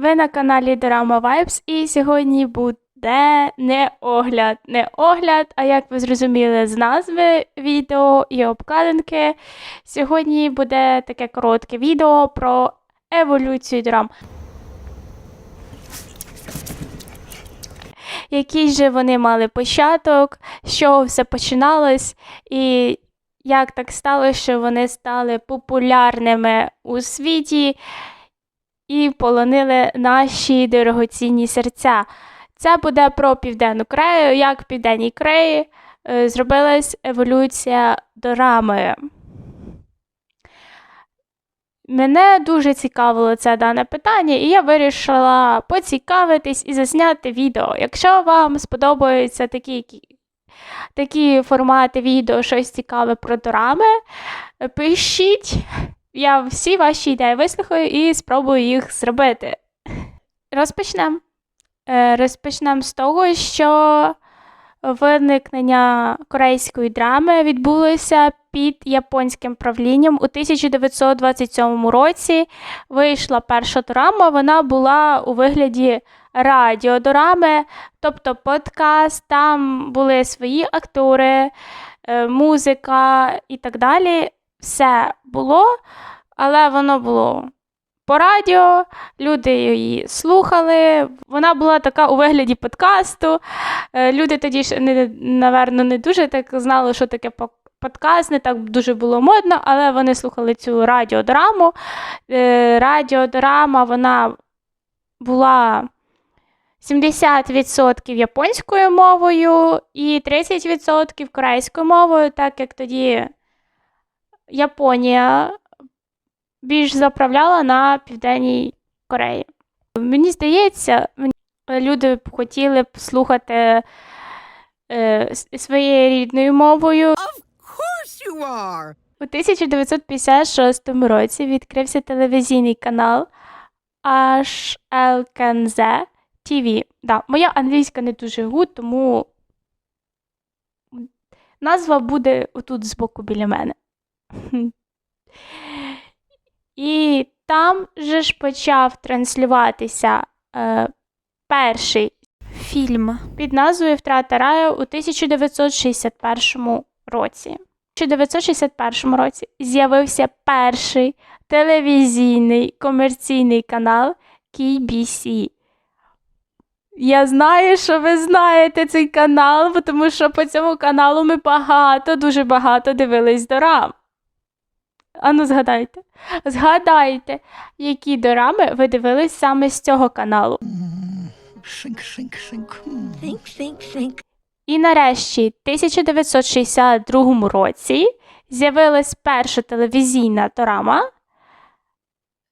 Ви на каналі Drama Vibes і сьогодні буде не огляд, не огляд, а як ви зрозуміли з назви відео і обкладинки. Сьогодні буде таке коротке відео про еволюцію драм. Який же вони мали початок, з чого все починалось, і як так сталося, що вони стали популярними у світі і полонили наші дорогоцінні серця. Це буде про Південну Корею, як в Південній Кореї е, зробилась еволюція дорами. Мене дуже цікавило це дане питання, і я вирішила поцікавитись і засняти відео. Якщо вам сподобаються такі, такі формати відео, щось цікаве про дорами, пишіть. Я всі ваші ідеї вислухаю і спробую їх зробити. Розпочнемо. Е, Розпочнемо з того, що виникнення корейської драми відбулося під японським правлінням у 1927 році. Вийшла перша драма, вона була у вигляді радіодорами, тобто подкаст, там були свої актори, е, музика і так далі. Все було, але воно було по радіо, люди її слухали. Вона була така у вигляді подкасту. Е, Люди тоді ж, не, наверно, не дуже так знали, що таке подкаст, не так дуже було модно, але вони слухали цю радіодраму. Е, Радіодрама вона була 70% японською мовою і 30% корейською мовою, так як тоді Японія більш заправляла на Південній Кореї. Мені здається, люди б хотіли б слухати е, своєю рідною мовою. course you are. У 1956 році відкрився телевізійний канал HLKNZ TV. Да, моя англійська не дуже гуд, тому назва буде отут збоку біля мене. І там же ж почав транслюватися е, перший фільм під назвою Втрата раю у 1961 році. У 1961 році з'явився перший телевізійний комерційний канал KBC. Я знаю, що ви знаєте цей канал, тому що по цьому каналу ми багато, дуже багато дивились дорам. Ану, згадайте. Згадайте, які дорами ви дивились саме з цього каналу. І нарешті, в 1962 році з'явилась перша телевізійна дорама,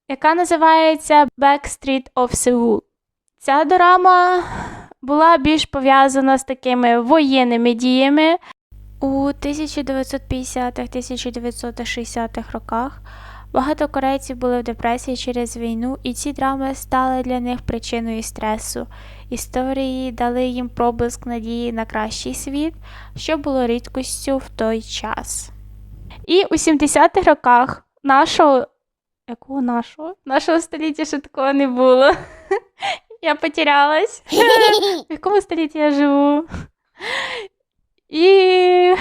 яка називається Backstreet of Seoul. Ця дорама була більш пов'язана з такими воєнними діями. У 1950-1960-х роках багато корейців були в депресії через війну, і ці драми стали для них причиною стресу. Історії дали їм проблиск надії на кращий світ, що було рідкостю в той час. І у 70-х роках нашого. Якого нашого? Нашого століття ще такого не було. Я потерялась. В якому столітті я живу? І.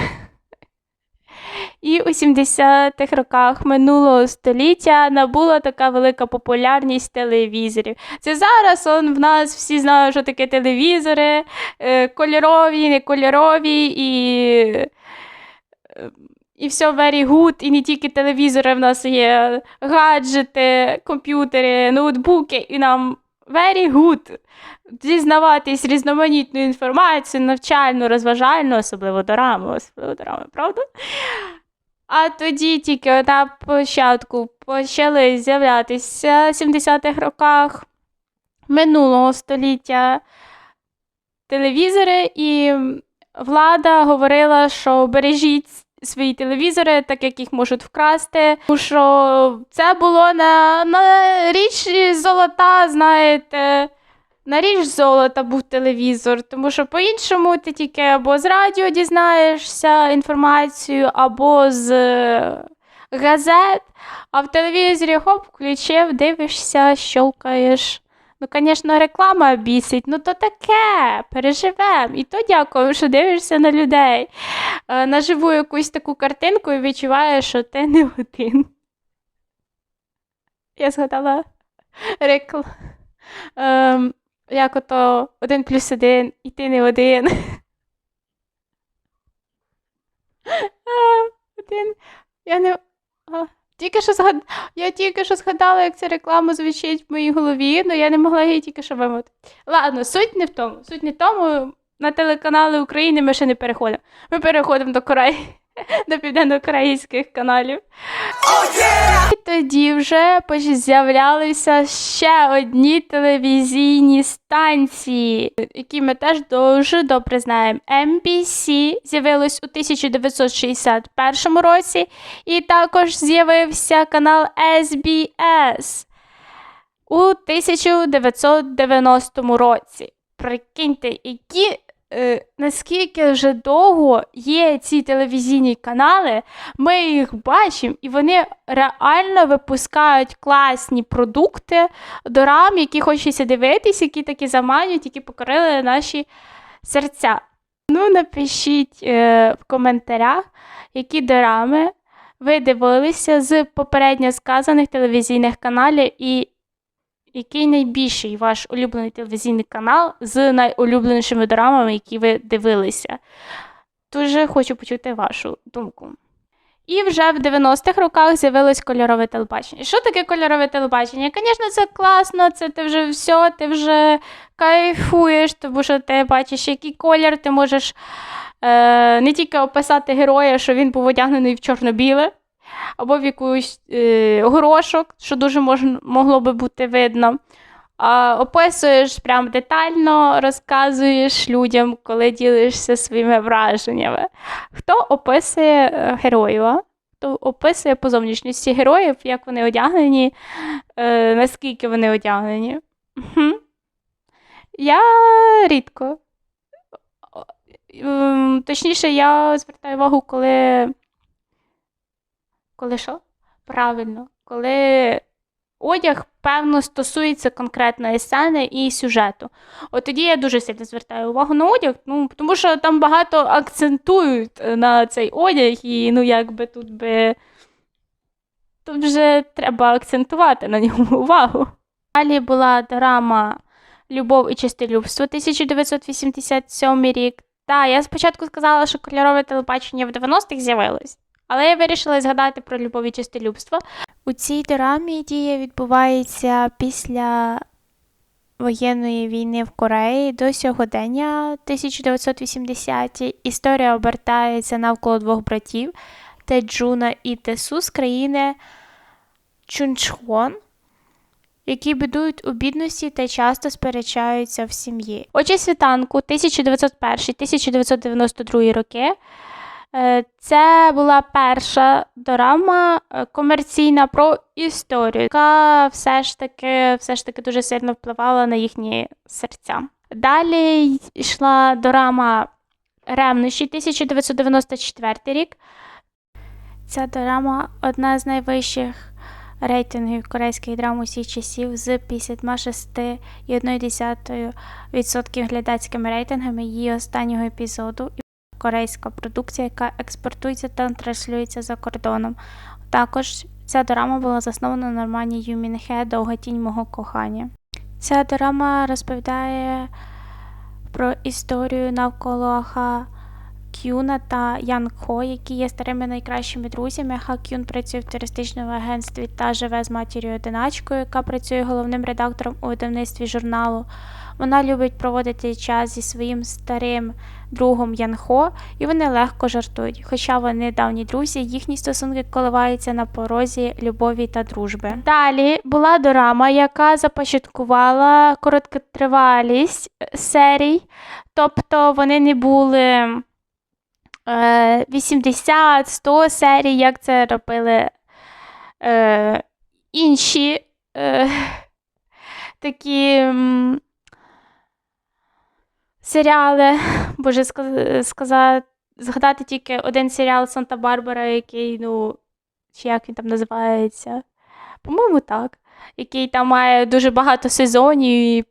І у 70-х роках минулого століття набула така велика популярність телевізорів. Це зараз он в нас всі знають, що таке телевізори, е, кольорові, не кольорові і. І все very good, і не тільки телевізори, в нас є гаджети, комп'ютери, ноутбуки, і нам very good дізнаватись різноманітну інформацію, навчальну, розважальну, особливо дорами, особливо дорами, правда? А тоді тільки на початку почали з'являтися в 70-х роках минулого століття телевізори, і влада говорила, що бережіть свої телевізори, так як їх можуть вкрасти. Тому що це було на, на річ золота, знаєте. На річ золота був телевізор, тому що по-іншому ти тільки або з радіо дізнаєшся інформацію, або з е, газет, а в телевізорі хоп, включив, дивишся, щолкаєш Ну, звісно, реклама бісить, ну то таке, переживем. І то дякую, що дивишся на людей. Е, наживу якусь таку картинку і відчуваєш, що ти не один. Я згадала рекл. Ем, як ото один плюс один, і ти не один. Один. Я не. Тільки що згад... Я тільки що згадала, як ця реклама звучить в моїй голові, але я не могла її тільки що вимовити. Ладно, суть не в тому. Суть не в тому. На телеканали України ми ще не переходимо. Ми переходимо до Кореї, до південнокорейських каналів. І тоді вже з'являлися ще одні телевізійні станції, які ми теж дуже добре знаємо. MBC з'явилось у 1961 році, і також з'явився канал SBS у 1990 році. Прикиньте, які. Е, наскільки вже довго є ці телевізійні канали, ми їх бачимо, і вони реально випускають класні продукти дорам, які хочеться дивитись, які такі заманюють, які покорили наші серця. Ну, напишіть е, в коментарях, які дорами ви дивилися з попередньо сказаних телевізійних каналів і який найбільший ваш улюблений телевізійний канал з найулюбленішими дорамами, які ви дивилися. Дуже хочу почути вашу думку. І вже в 90-х роках з'явилось кольорове телебачення. Що таке кольорове телебачення? Звісно, це класно, це ти вже все, ти вже кайфуєш, тому що ти бачиш, який колір, ти можеш е, не тільки описати героя, що він був одягнений в чорно-біле, або в якусь е, горошок, що дуже мож, могло би бути видно. А описуєш прям детально, розказуєш людям, коли ділишся своїми враженнями. Хто описує е, героїв? Хто описує по зовнішності героїв, як вони одягнені, е, наскільки вони одягнені? Мгм. Я рідко. Ем, Точніше, я звертаю увагу, коли. Коли що? Правильно, коли одяг, певно, стосується конкретної сцени і сюжету. От тоді я дуже сильно звертаю увагу на одяг, ну, тому що там багато акцентують е, на цей одяг, і ну якби тут би. Тут вже треба акцентувати на ньому увагу. Далі була драма Любов і чистолюбство 1987 рік. Та, я спочатку сказала, що кольорове телебачення в 90-х з'явилось, але я вирішила згадати про любов і чистолюбство. У цій драмі дія відбувається після воєнної війни в Кореї до сьогодення 1980-ті. Історія обертається навколо двох братів Теджуна і Тесу з країни Чунчхон, які бідують у бідності та часто сперечаються в сім'ї. Очі світанку 1901-1992 роки. Е, Це була перша дорама е, комерційна про історію, яка все ж таки, все ж таки дуже сильно впливала на їхні серця. Далі йшла дорама Ревнощі 1994 рік. Ця дорама одна з найвищих рейтингів корейських драм усіх часів з 56,1% глядацькими рейтингами її останнього епізоду корейська продукція, яка експортується та транслюється за кордоном. Також ця дорама була заснована на романі Юмін Хе Довга тінь мого кохання. Ця дорама розповідає про історію навколо Ха Кюна та Ян Хо, які є старими найкращими друзями. Ха Кюн працює в туристичному агентстві та живе з матір'ю одиначкою, яка працює головним редактором у видавництві журналу. Вона любить проводити час зі своїм старим другом Ян Хо, і вони легко жартують. Хоча вони давні друзі, їхні стосунки коливаються на порозі любові та дружби. Далі була дорама, яка започаткувала короткотривалість серій, тобто вони не були е, 80-100 серій, як це робили е, інші е, такі серіали. Боже, сказати, згадати тільки один серіал Санта-Барбара, який, ну, чи як він там називається. По-моєму, так. Який там має дуже багато сезонів і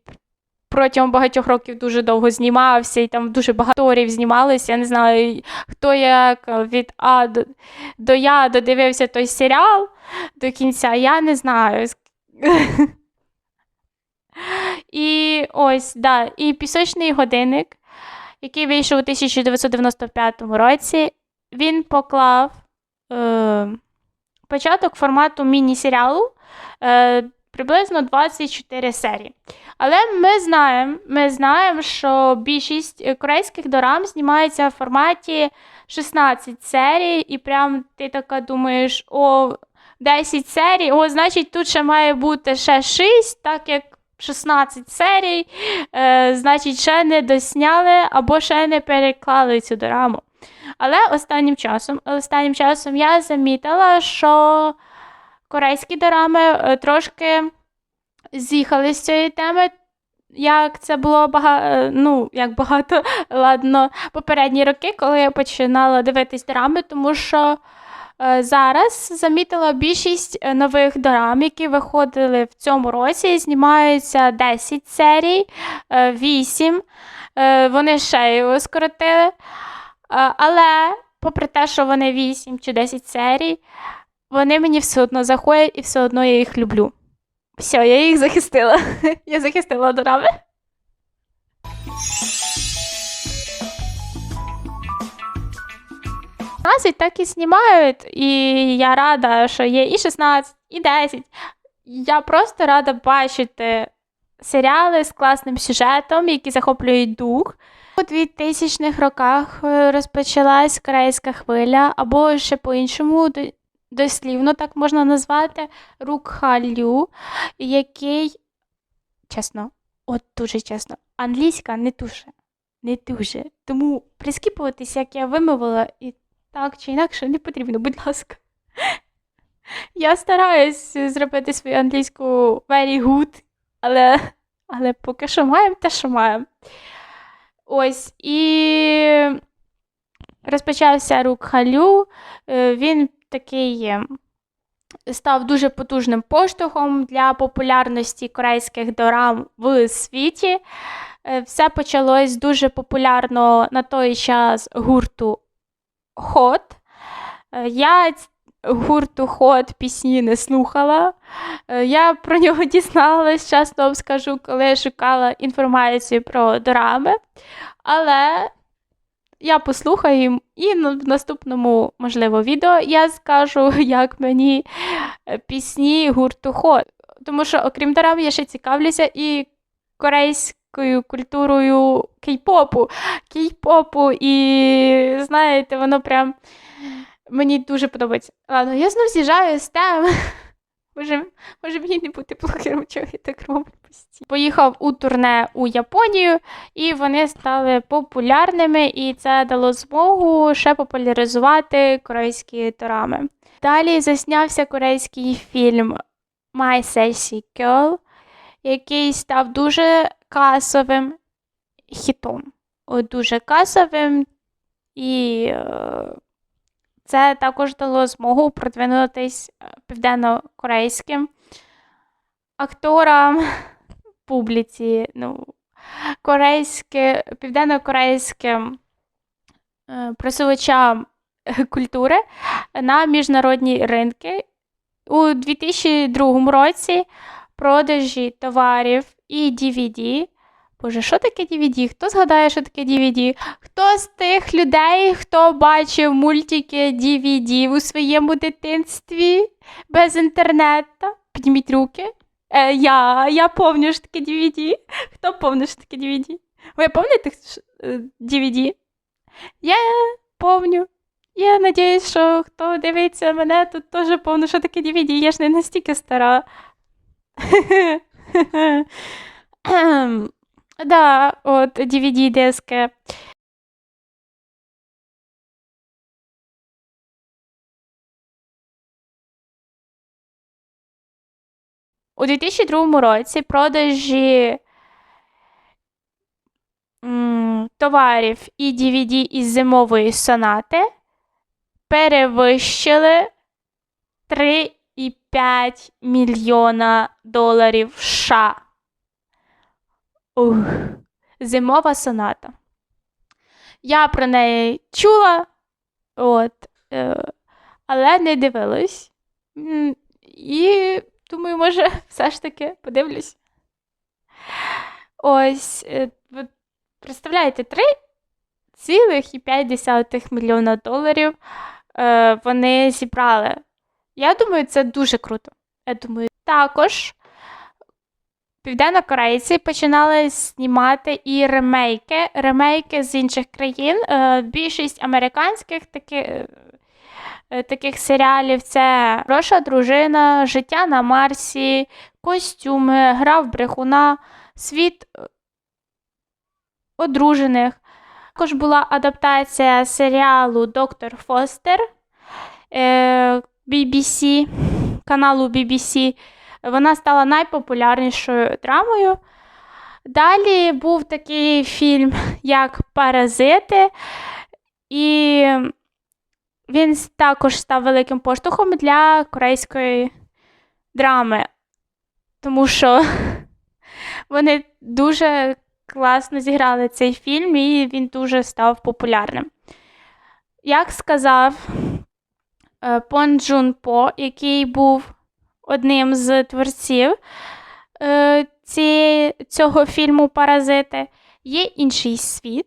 протягом багатьох років дуже довго знімався, і там дуже багато акторів знімалися. Я не знаю, хто як від А до, до Я додивився той серіал до кінця, я не знаю. І ось, да, і пісочний годинник, який вийшов у 1995 році, він поклав е, початок формату міні-серіалу е, приблизно 24 серії. Але ми знаємо, ми знаємо, що більшість корейських дорам знімаються в форматі 16 серій, і прям ти така думаєш, о, 10 серій, о, значить, тут ще має бути ще 6, так як 16 серій, е, значить, ще не досняли або ще не переклали цю дораму. Але останнім часом, останнім часом я замітила, що корейські дорами е, трошки з'їхали з цієї теми. Як це було багато, ну, як багато, ладно, попередні роки, коли я починала дивитись дорами, тому що е, зараз замітила більшість е, нових дорам, які виходили в цьому році, знімаються 10 серій, е, 8. Е, вони його скоротили. Е, але, попри те, що вони 8 чи 10 серій, вони мені все одно заходять і все одно я їх люблю. Все, я їх захистила. Я захистила дорами. Нас так і знімають, і я рада, що є і 16, і 10. Я просто рада бачити серіали з класним сюжетом, які захоплюють дух. У 2000-х роках е, розпочалась корейська хвиля, або ще по-іншому до- дослівно так можна назвати рук Халю, який, чесно, от дуже чесно, англійська не дуже, не дуже. Тому прискіпуватись, як я вимовила, і так чи інакше не потрібно, будь ласка. Я стараюсь зробити свою англійську very good, але, але поки що маємо те, що маємо. Ось і розпочався рук Халю. Е, Він такий е, став дуже потужним поштовхом для популярності корейських дорам в світі. Е, Все почалось дуже популярного на той час гурту Hot. Е, Я гурту Hot пісні не слухала. Е, Я про нього дізналась, часто вам скажу, коли шукала інформацію про дорами. Але я послухаю і в наступному, можливо, відео я скажу, як мені е, пісні гурту Hot. Тому що, окрім дорам, я ще цікавлюся і корейською культурою кей-попу. Кей-попу, і знаєте, воно прям мені дуже подобається. Ладно, я знов з'їжджаю з тем. Може, може мені не бути блогером, чого я так роблю постійно. Поїхав у турне у Японію, і вони стали популярними, і це дало змогу ще популяризувати корейські дорами. Далі заснявся корейський фільм My Sassy Girl, який став дуже касовим хітом. Дуже касовим, і е, це також дало змогу продвинутись е, південно-корейським акторам, публіці, ну, корейське, південно-корейським е, просувачам культури на міжнародні ринки. У 2002 році продажі товарів і DVD. Боже, що таке DVD? Хто згадає, що таке DVD? Хто з тих людей, хто бачив мультики DVD у своєму дитинстві без інтернету? Підніміть руки. Е, я, я помню, що таке DVD. Хто помнить, що таке DVD? Ви пам'ятаєте що, е, DVD? Я помню. Я надіюсь, що хто дивиться мене, тут теж помню, що таке DVD. Я ж не настільки стара. Да, от DVD диски. У 2002 році продажі товарів і DVD із зимової сонати перевищили 3 1,5 мільйона доларів США. Ух. Зимова соната. Я про неї чула, от, е, але не дивилась. І думаю, може, все ж таки подивлюсь. Ось, е, ви представляєте, 3,5 мільйона доларів е, вони зібрали. Я думаю, це дуже круто. Я думаю, також південнокорейці починали знімати і ремейки, ремейки з інших країн. Е, більшість американських таки, е, таких серіалів це Хороша дружина, Життя на Марсі, костюми, Гра в брехуна, світ одружених. Також була адаптація серіалу Доктор Фостер е, BBC, каналу BBC. Вона стала найпопулярнішою драмою. Далі був такий фільм, як Паразити, і він також став великим поштовхом для корейської драми, тому що вони дуже класно зіграли цей фільм, і він дуже став популярним. Як сказав Пон Джун По, який був одним з творців е, цього фільму Паразити, є інший світ,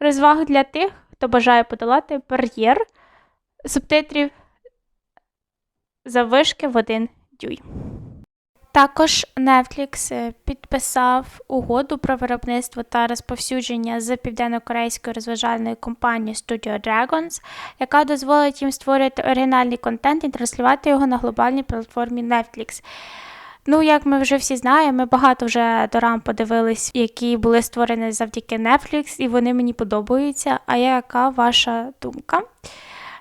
розваг для тих, хто бажає подолати бар'єр субтитрів заввишки в один дюйм. Також Netflix е, підписав угоду про виробництво та розповсюдження з південно-корейською розважальною компанією Studio Dragons, яка дозволить їм створювати оригінальний контент і транслювати його на глобальній платформі Netflix. Ну, як ми вже всі знаємо, ми багато вже дорам подивились, які були створені завдяки Netflix, і вони мені подобаються. А яка ваша думка?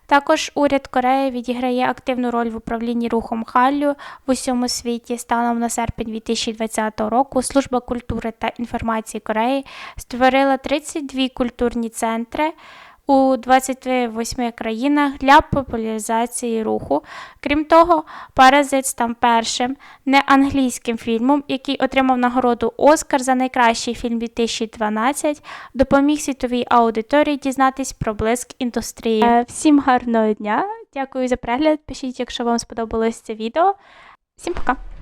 Також уряд Кореї відіграє активну роль в управлінні рухом Халлю в усьому світі. Станом на серпень 2020 року Служба культури та інформації Кореї створила 32 культурні центри у 28 країнах для популяризації руху. Крім того, Паразит став першим неанглійським фільмом, який отримав нагороду Оскар за найкращий фільм 2012, допоміг світовій аудиторії дізнатись про блиск індустрії. Е, Всім гарного дня! Дякую за перегляд. Пишіть, якщо вам сподобалось це відео. Всім пока!